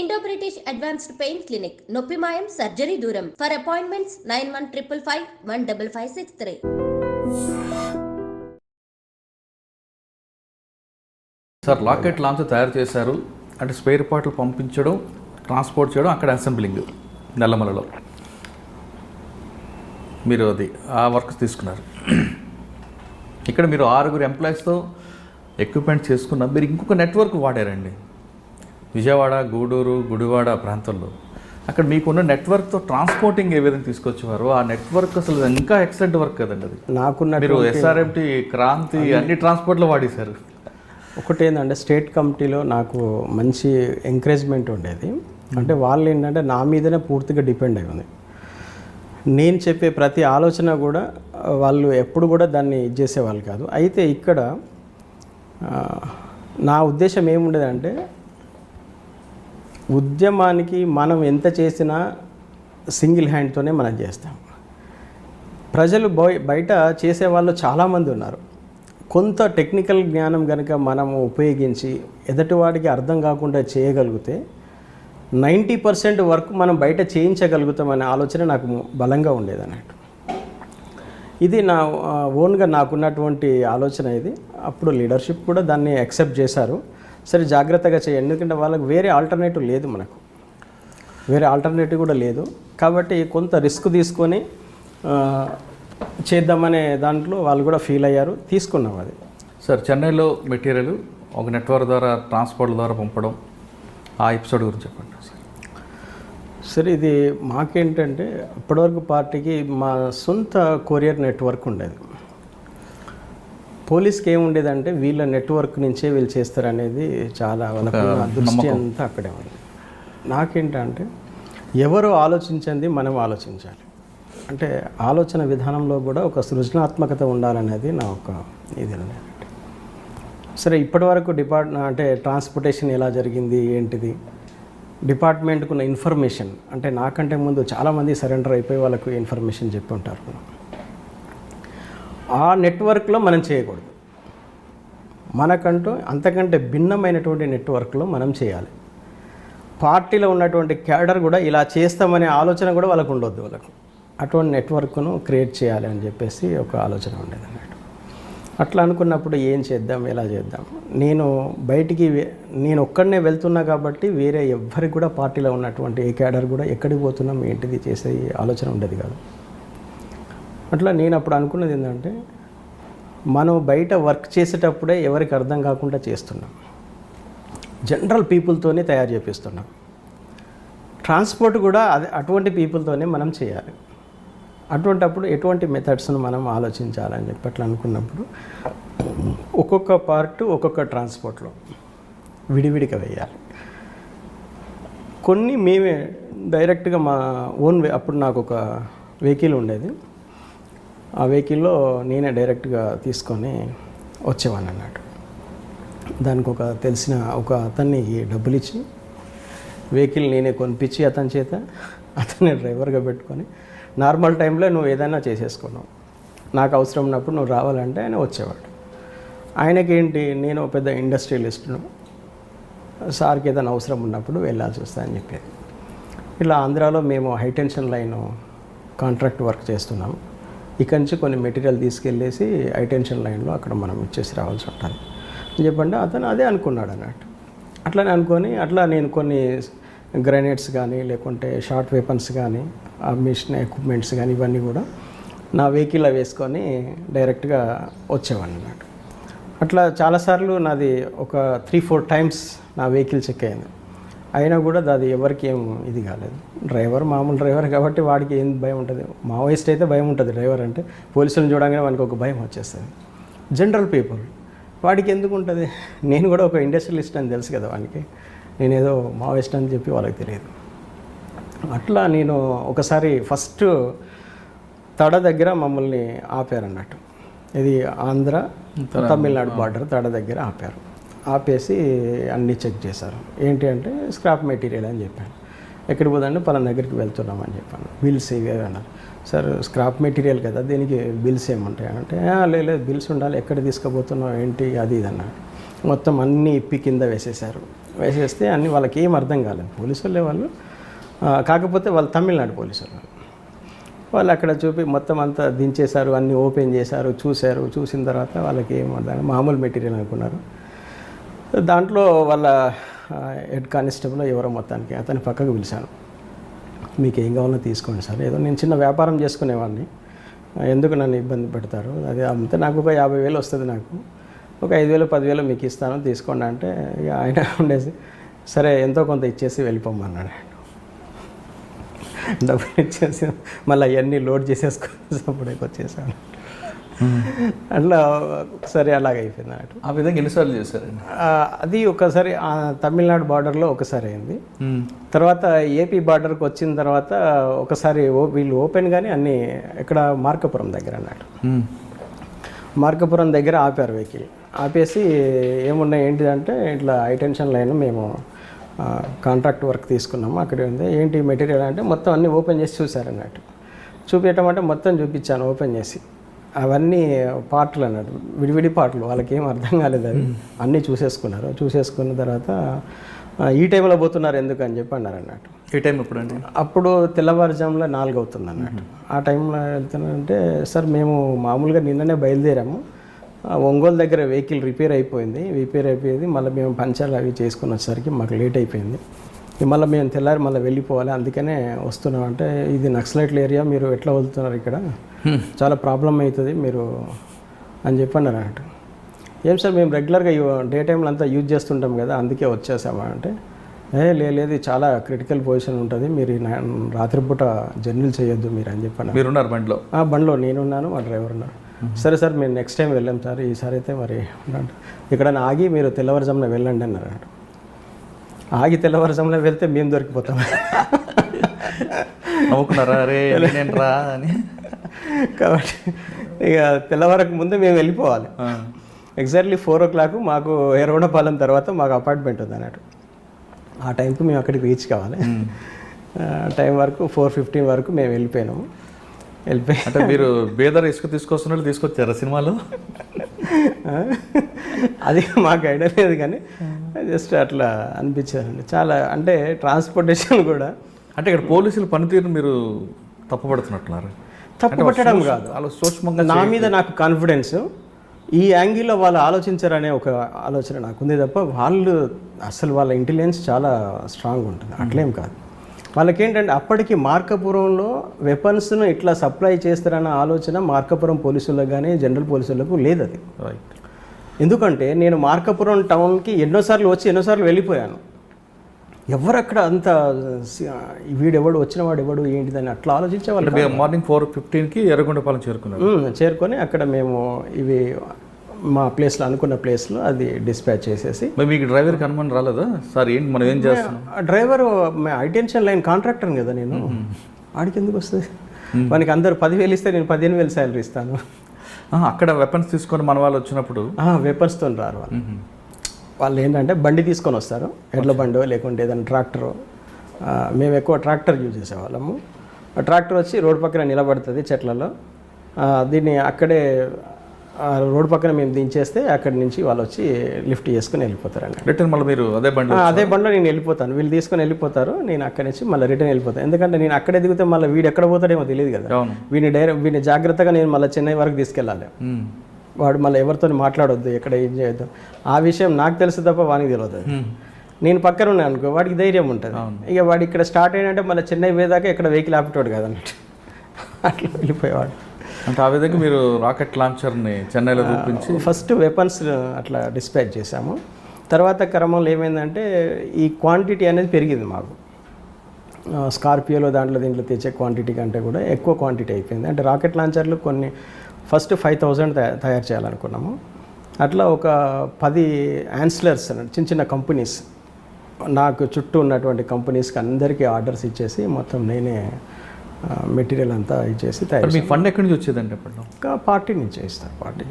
Indo British advanced pain clinic నొప్పి మాయం surgery దూరం for appointments nine one triple five one double five six three sir locket launch తయారు చేశారు. అంటే spare పార్ట్లు పంపించడం ట్రాన్స్పోర్ట్ చేయడం అక్కడ అసెంబ్లింగ్ నల్లమలలో. మీరు అది ఆ వర్క్ తీసుకున్నారు. ఇక్కడ మీరు ఆరుగురు ఎంప్లాయీస్తో ఎక్విప్మెంట్ చేసుకున్నారు మీరు ఇంకొక నెట్వర్క్ వాడారండి. విజయవాడ గూడూరు గుడివాడ ప్రాంతంలో. అక్కడ మీకున్న నెట్వర్క్తో ట్రాన్స్పోర్టింగ్ ఏ విధంగా తీసుకొచ్చేవారు? ఆ నెట్వర్క్ అసలు ఇంకా ఎక్సలెంట్ వర్క్ కదండి అది. నాకున్న మీరు ఎస్ఆర్ఎంటి క్రాంతి అన్ని ట్రాన్స్పోర్ట్లో వాడేశారు. ఒకటి ఏంటంటే స్టేట్ కమిటీలో నాకు మంచి ఎంకరేజ్మెంట్ ఉండేది. అంటే వాళ్ళు ఏంటంటే నా మీదనే పూర్తిగా డిపెండ్ అయి ఉంది. నేను చెప్పే ప్రతి ఆలోచన కూడా వాళ్ళు ఎప్పుడు కూడా దాన్ని ఇది చేసేవాళ్ళు కాదు. అయితే ఇక్కడ నా ఉద్దేశం ఏముండేదంటే ఉద్యమానికి మనం ఎంత చేసినా సింగిల్ హ్యాండ్తోనే మనం చేస్తాం. ప్రజలు బయ బయట చేసేవాళ్ళు చాలామంది ఉన్నారు. కొంత టెక్నికల్ జ్ఞానం కనుక మనం ఉపయోగించి ఎదటివాడికి అర్థం కాకుండా చేయగలిగితే నైంటీ పర్సెంట్ వర్క్ మనం బయట చేయించగలుగుతామనే ఆలోచన నాకు బలంగా ఉండేది అన్నట్టు ఇది నా ఓన్గా నాకున్నటువంటి ఆలోచన ఇది. అప్పుడు లీడర్షిప్ కూడా దాన్ని యాక్సెప్ట్ చేశారు. సరే జాగ్రత్తగా చేయండి ఎందుకంటే వాళ్ళకి వేరే ఆల్టర్నేటివ్ లేదు మనకు. వేరే ఆల్టర్నేటివ్ కూడా లేదు. కాబట్టి కొంత రిస్క్ తీసుకొని చేద్దామనే దాంట్లో వాళ్ళు కూడా ఫీల్ అయ్యారు. తీసుకున్నాం అది. సార్ చెన్నైలో మెటీరియల్ ఒక నెట్వర్క్ ద్వారా ట్రాన్స్పోర్ట్ ద్వారా పంపడం ఆ ఎపిసోడ్ గురించి చెప్పండి సార్. సరే ఇది మాకేంటంటే ఇప్పటివరకు పార్టీకి మా సొంత కొరియర్ నెట్వర్క్ ఉండేది. పోలీస్కి ఏముండేదంటే వీళ్ళ నెట్వర్క్ నుంచే వీళ్ళు చేస్తారనేది చాలా వాళ్ళకు దృష్టి అంతా అక్కడే ఉంది. నాకేంటంటే ఎవరు ఆలోచించింది మనం ఆలోచించాలి. అంటే ఆలోచన విధానంలో కూడా ఒక సృజనాత్మకత ఉండాలనేది నా ఒక ఇది సరే ఇప్పటివరకు డిపార్ట్ అంటే ట్రాన్స్పోర్టేషన్ ఎలా జరిగింది ఏంటిది? డిపార్ట్మెంట్కు ఉన్న ఇన్ఫర్మేషన్ అంటే నాకంటే ముందు చాలామంది సరెండర్ అయిపోయి వాళ్ళకు ఇన్ఫర్మేషన్ చెప్పి ఉంటారు ఆ నెట్వర్క్లో మనం చేయకూడదు. మనకంటూ అంతకంటే భిన్నమైనటువంటి నెట్వర్క్లో మనం చేయాలి. పార్టీలో ఉన్నటువంటి క్యాడర్ కూడా ఇలా చేస్తామనే ఆలోచన కూడా వాళ్ళకు ఉండొద్దు వాళ్ళకు. అటువంటి నెట్వర్క్ను క్రియేట్ చేయాలి అని చెప్పేసి ఒక ఆలోచన ఉండేది అన్నట్టు అట్లా అనుకున్నప్పుడు ఏం చేద్దాం ఎలా చేద్దాం? నేను బయటికి నేను ఒక్కడనే వెళ్తున్నా కాబట్టి వేరే ఎవ్వరికి కూడా పార్టీలో ఉన్నటువంటి ఏ క్యాడర్ కూడా ఎక్కడికి పోతున్నాం ఏంటిది చేసే ఆలోచన ఉండేది కాదు. అట్లా నేను అప్పుడు అనుకున్నది ఏంటంటే మనం బయట వర్క్ చేసేటప్పుడే ఎవరికి అర్థం కాకుండా చేస్తున్నాం. జనరల్ పీపుల్తోనే తయారు చేపిస్తున్నాం. ట్రాన్స్పోర్ట్ కూడా అదే అటువంటి పీపుల్తోనే మనం చేయాలి. అటువంటప్పుడు ఎటువంటి మెథడ్స్ను మనం ఆలోచించాలని చెప్పి అట్లా అనుకున్నప్పుడు ఒక్కొక్క పార్ట్ ఒక్కొక్క ట్రాన్స్పోర్ట్లో విడివిడిగా వేయాలి. కొన్ని మేమే డైరెక్ట్గా మా ఓన్ అప్పుడు నాకు ఒక వెహికల్ ఉండేది. ఆ వెహికల్లో నేనే డైరెక్ట్గా తీసుకొని వచ్చేవాడిని అన్నట్టు దానికి ఒక తెలిసిన ఒక అతన్ని డబ్బులు ఇచ్చి వెహికల్ నేనే కొనిపించి అతని చేత అతన్ని డ్రైవర్గా పెట్టుకొని నార్మల్ టైంలో నువ్వు ఏదైనా చేసేసుకున్నావు నాకు అవసరం ఉన్నప్పుడు నువ్వు రావాలంటే ఆయన వచ్చేవాడు. ఆయనకేంటి నేను పెద్ద ఇండస్ట్రియలిస్ట్ను. సార్కి ఏదైనా అవసరం ఉన్నప్పుడు వెళ్ళాల్సి వస్తాయని చెప్పేది. ఇలా ఆంధ్రాలో మేము హైటెన్షన్ లైన్ కాంట్రాక్ట్ వర్క్ చేస్తున్నాము ఇక్కడి నుంచి కొన్ని మెటీరియల్ తీసుకెళ్ళేసి హైటెన్షన్ లైన్లో అక్కడ మనం ఇచ్చేసి రావాల్సి ఉంటుంది. అని చెప్పండి అతను అదే అనుకున్నాడు అన్నట్టు. అట్లనే అనుకొని అట్లా నేను కొన్ని గ్రెనేడ్స్ కానీ లేకుంటే షార్ట్ వెపన్స్ కానీ ఆ మిషన్ ఎక్విప్మెంట్స్ కానీ ఇవన్నీ కూడా నా వెహికల్లో వేసుకొని డైరెక్ట్గా వచ్చేవాడిని అన్నట్టు. అట్లా చాలాసార్లు నాది ఒక త్రీ ఫోర్ టైమ్స్ నా వెహికల్ చెక్ అయింది. అయినా కూడా అది ఎవరికి ఏం ఇది కాలేదు. డ్రైవర్ మామూలు డ్రైవర్ కాబట్టి వాడికి ఏం భయం ఉంటుంది. మావోయిస్ట్ అయితే భయం ఉంటుంది డ్రైవర్ అంటే. పోలీసులను చూడగానే వానికి ఒక భయం వచ్చేస్తుంది. జనరల్ పీపుల్ వాడికి ఎందుకు ఉంటుంది? నేను కూడా ఒక ఇండస్ట్రియలిస్ట్ అని తెలుసు కదా వానికి. నేనేదో మావోయిస్ట్ అని చెప్పి వాళ్ళకి తెలియదు. అట్లా నేను ఒకసారి ఫస్ట్ తడ దగ్గర మమ్మల్ని ఆపారు అన్నట్టు ఇది ఆంధ్ర తమిళనాడు బార్డర్ తడ దగ్గర ఆపారు. ఆపేసి అన్నీ చెక్ చేశారు. ఏంటి అంటే స్క్రాప్ మెటీరియల్ అని చెప్పాను ఎక్కడికి పోదండి పలానా దగ్గరికి వెళ్తున్నామని చెప్పాను. బిల్స్ ఇవే అన్నారు. సార్ స్క్రాప్ మెటీరియల్ కదా దీనికి బిల్స్ ఏముంటాయి? అంటే లేదు బిల్స్ ఉండాలి ఎక్కడ తీసుకుపోతున్నావు ఏంటి అది ఇది అన్నాడు మొత్తం అన్నీ ఇప్పి కింద వేసేశారు. వేసేస్తే అన్ని వాళ్ళకి ఏం అర్థం కాలేదు. పోలీసు వాళ్ళే వాళ్ళు కాకపోతే వాళ్ళు తమిళనాడు పోలీసు వాళ్ళు. వాళ్ళు అక్కడ చూపి మొత్తం అంతా దించేశారు అన్నీ ఓపెన్ చేశారు చూశారు. చూసిన తర్వాత వాళ్ళకి ఏం అర్థం మామూలు మెటీరియల్ అనుకున్నారు. దాంట్లో వాళ్ళ హెడ్ కానిస్టేబుల్ ఎవరో మొత్తానికి అతని పక్కకు పిలిచాను. మీకు ఏం కావాలో తీసుకోండి సార్. ఏదో నేను చిన్న వ్యాపారం చేసుకునేవాడిని. ఎందుకు నన్ను ఇబ్బంది పెడతారు? అది అంతే నాకు ఒక యాభై వేలు వస్తుంది నాకు. ఒక ఐదు వేలు పదివేలు మీకు ఇస్తాను. తీసుకోండి అంటే ఇక ఆయన ఉండేసి సరే ఎంతో కొంత ఇచ్చేసి వెళ్ళిపోమన్నాడు డబ్బులు ఇచ్చేసి మళ్ళీ అవన్నీ లోడ్ చేసేసుకొని వచ్చేసాను అట్లా ఒకసారి అలాగ అయిపోయింది అన్నట్టు. ఆ విధంగా ఎన్నిసార్లు చేశారండి? ఆ, అది ఒకసారి తమిళనాడు బార్డర్లో ఒకసారి అయింది. తర్వాత ఏపీ బార్డర్కి వచ్చిన తర్వాత ఒకసారి ఓ- వీళ్ళు ఓపెన్ కానీ అన్నీ ఇక్కడ మార్కపురం దగ్గర అన్నట్టు. మార్కపురం దగ్గర ఆపారు వెహికల్. ఆపేసి ఏమున్నాయి ఏంటిదంటే ఇట్లా హైటెన్షన్ లైన్ మేము కాంట్రాక్ట్ వర్క్ తీసుకున్నాము అక్కడ ఉంది. ఏంటి మెటీరియల్ అంటే మొత్తం అన్నీ ఓపెన్ చేసి చూశారు అన్నట్టు. చూపించడం అంటే మొత్తం చూపించాను ఓపెన్ చేసి. అవన్నీ పార్ట్లు అన్నట్టు విడివిడి పార్ట్లు వాళ్ళకి ఏం అర్థం కాలేదు అవి అన్నీ చూసేసుకున్నారు. చూసేసుకున్న తర్వాత ఈ టైంలో పోతున్నారు ఎందుకు అని చెప్పి అన్నారు అన్నట్టు. ఏ టైం ఎప్పుడండి? అప్పుడు తెల్లవారుజాములో నాలుగు అవుతుంది అన్నట్టు ఆ టైంలో వెళ్తున్నానంటే సార్ మేము మామూలుగా నిన్ననే బయలుదేరాము. ఒంగోలు దగ్గర వెహికల్ రిపేర్ అయిపోయింది. రిపేర్ అయిపోయింది. మళ్ళీ మేము పంచర్లు అవి చేసుకుని వచ్చేసరికి మాకు లేట్ అయిపోయింది. మళ్ళీ మేము తెల్లారి మళ్ళీ వెళ్ళిపోవాలి. అందుకనే వస్తున్నాం. అంటే ఇది నక్సలైట్ల ఏరియా. మీరు ఎట్లా వెళ్తున్నారు ఇక్కడ? చాలా ప్రాబ్లం అవుతుంది మీరు అని చెప్పి అన్నారు అన్నట్టు. ఏం సార్ మేము రెగ్యులర్గా డే టైంలో అంతా యూజ్ చేస్తుంటాం కదా అందుకే వచ్చేసామా అంటే ఏ లే- లేదు చాలా క్రిటికల్ పొజిషన్ ఉంటుంది మీరు రాత్రిపూట జర్నీలు చేయొద్దు మీరు అని చెప్పాను మీరున్నారు బండిలో? ఆ బండిలో నేనున్నాను మా డ్రైవర్ ఉన్నారు. సరే సార్ మేము నెక్స్ట్ టైం వెళ్ళాం సార్ ఈసారి అయితే మరి. ఇక్కడ ఆగి మీరు తెల్లవారుజామున వెళ్ళండి అన్నారు. ఆగి తెల్లవారుజామున వెళ్తే మేము దొరికిపోతాం. నవ్వుకున్నారా? రా అని. కాబట్టి ఇక తెల్లవారకు ముందే మేము వెళ్ళిపోవాలి. ఎగ్జాక్ట్లీ ఫోర్ ఓ క్లాక్ మాకు ఎర్రగొండపాలెం తర్వాత మాకు అపార్ట్మెంట్ ఉంది అన్నట్టు. ఆ టైంకి మేము అక్కడికి రీచ్ కావాలి. టైం వరకు ఫోర్ ఫిఫ్టీన్ వరకు మేము వెళ్ళిపోయినాము. వెళ్ళిపోయి అంటే మీరు బేదర్ ఇసుక తీసుకొస్తున్నట్టు తీసుకొచ్చారా సినిమాలో? అది మాకు ఐడియా లేదు కానీ జస్ట్ అట్లా అనిపించారండి చాలా అంటే ట్రాన్స్పోర్టేషన్ కూడా అంటే ఇక్కడ పోలీసుల పనితీరు మీరు తప్పుపడుతున్నట్టున్నారు. తప్పు పట్టడం కాదు. సూక్ష్మంగా నా మీద నాకు కాన్ఫిడెన్స్ ఈ యాంగిల్లో వాళ్ళు ఆలోచించారనే ఒక ఆలోచన నాకు ఉంది తప్ప వాళ్ళు అసలు వాళ్ళ ఇంటెలిజెన్స్ చాలా స్ట్రాంగ్ ఉంటుంది. అట్లేం కాదు. వాళ్ళకేంటంటే అప్పటికి మార్కపురంలో వెపన్స్ను ఇట్లా సప్లై చేస్తారన్న ఆలోచన మార్కపురం పోలీసులకు కానీ జనరల్ పోలీసులకు లేదు అది. ఎందుకంటే నేను మార్కపురం టౌన్కి ఎన్నోసార్లు వచ్చి ఎన్నోసార్లు వెళ్ళిపోయాను. ఎవరు అక్కడ అంత వీడెవడు వచ్చిన వాడు ఎవడు ఏంటిదని అట్లా ఆలోచించే వాళ్ళు మార్నింగ్ ఫోర్ ఫిఫ్టీన్కి ఎర్రగొండపాలెం చేరుకున్నారు మ్మ్. చేరుకొని అక్కడ మేము ఇవి మా ప్లేస్లో అనుకున్న ప్లేస్లో అది డిస్పాచ్ చేసేసి మరి మీకు డ్రైవర్కి అనుమానం రాలేదా? సార్ ఏంటి మనం ఏం చేస్తున్నాం? ఆ డ్రైవర్ హైటెన్షన్ లైన్ కాంట్రాక్టర్ కదా నేను. ఆడికి ఎందుకు వస్తుంది? మనకి అందరు పదివేలు ఇస్తే నేను పదిహేను వేలు శాలరీ ఇస్తాను. అక్కడ వెపన్స్ తీసుకొని మన వాళ్ళు వచ్చినప్పుడు? వెపన్స్తో రారు వాళ్ళు. వాళ్ళు ఏంటంటే బండి తీసుకొని వస్తారు. ఎడ్ల బండో లేకుంటే ఏదైనా ట్రాక్టరో. మేము ఎక్కువ ట్రాక్టర్ యూజ్ చేసేవాళ్ళము. ట్రాక్టర్ వచ్చి రోడ్ పక్కన నిలబడుతుంది చెట్లలో. దీన్ని అక్కడే రోడ్ పక్కన మేము దించేస్తే అక్కడి నుంచి వాళ్ళు వచ్చి లిఫ్ట్ చేసుకుని వెళ్ళిపోతారండి. రిటర్న్ మళ్ళీ మీరు అదే బండి అదే బండిలో నేను వెళ్ళిపోతాను. వీళ్ళు తీసుకొని వెళ్ళిపోతారు. నేను అక్కడి నుంచి మళ్ళీ రిటర్న్ వెళ్ళిపోతాను. ఎందుకంటే నేను అక్కడే దిగితే మళ్ళీ వీడు ఎక్కడ పోతాడేమో తెలియదు కదా. వీడిని డైరెక్ట్ వీడిని జాగ్రత్తగా నేను మళ్ళీ చెన్నై వరకు తీసుకెళ్ళాలి. వాడు మళ్ళీ ఎవరితో మాట్లాడొద్దు ఎక్కడ ఏం చేయొద్దు. ఆ విషయం నాకు తెలుసు తప్ప వానికి తెలియదు. నేను పక్కన ఉన్నాను అనుకో వాడికి ధైర్యం ఉంటుంది. ఇక వాడు ఇక్కడ స్టార్ట్ అయినంటే మళ్ళీ చెన్నై పోయేదాకా ఇక్కడ వెహికల్ ఆపేటోడు కదన్నట్టు. అట్లా వెళ్ళిపోయేవాడు. అంటే ఆ విధంగా మీరు రాకెట్ లాంచర్ని చెన్నైలో చూపించి ఫస్ట్ వెపన్స్ అట్లా డిస్పాచ్ చేశాము. తర్వాత క్రమంలో ఏమైందంటే ఈ క్వాంటిటీ అనేది పెరిగింది మాకు. స్కార్పియోలో దాంట్లో దీంట్లో తెచ్చే క్వాంటిటీ కంటే కూడా ఎక్కువ క్వాంటిటీ అయిపోయింది. అంటే రాకెట్ లాంచర్లు కొన్ని ఫస్ట్ ఫైవ్ థౌజండ్ తయారు చేయాలనుకున్నాము. అట్లా ఒక పది యాన్స్లర్స్ చిన్న చిన్న కంపెనీస్ నాకు చుట్టూ ఉన్నటువంటి కంపెనీస్కి అందరికీ ఆర్డర్స్ ఇచ్చేసి మొత్తం నేనే మెటీరియల్ అంతా ఇచ్చేసి తయారు మీకు ఫండ్ ఎక్కడి నుంచి వచ్చేదండి ఇంకా పార్టీ నుంచి ఇస్తారు పార్టీ.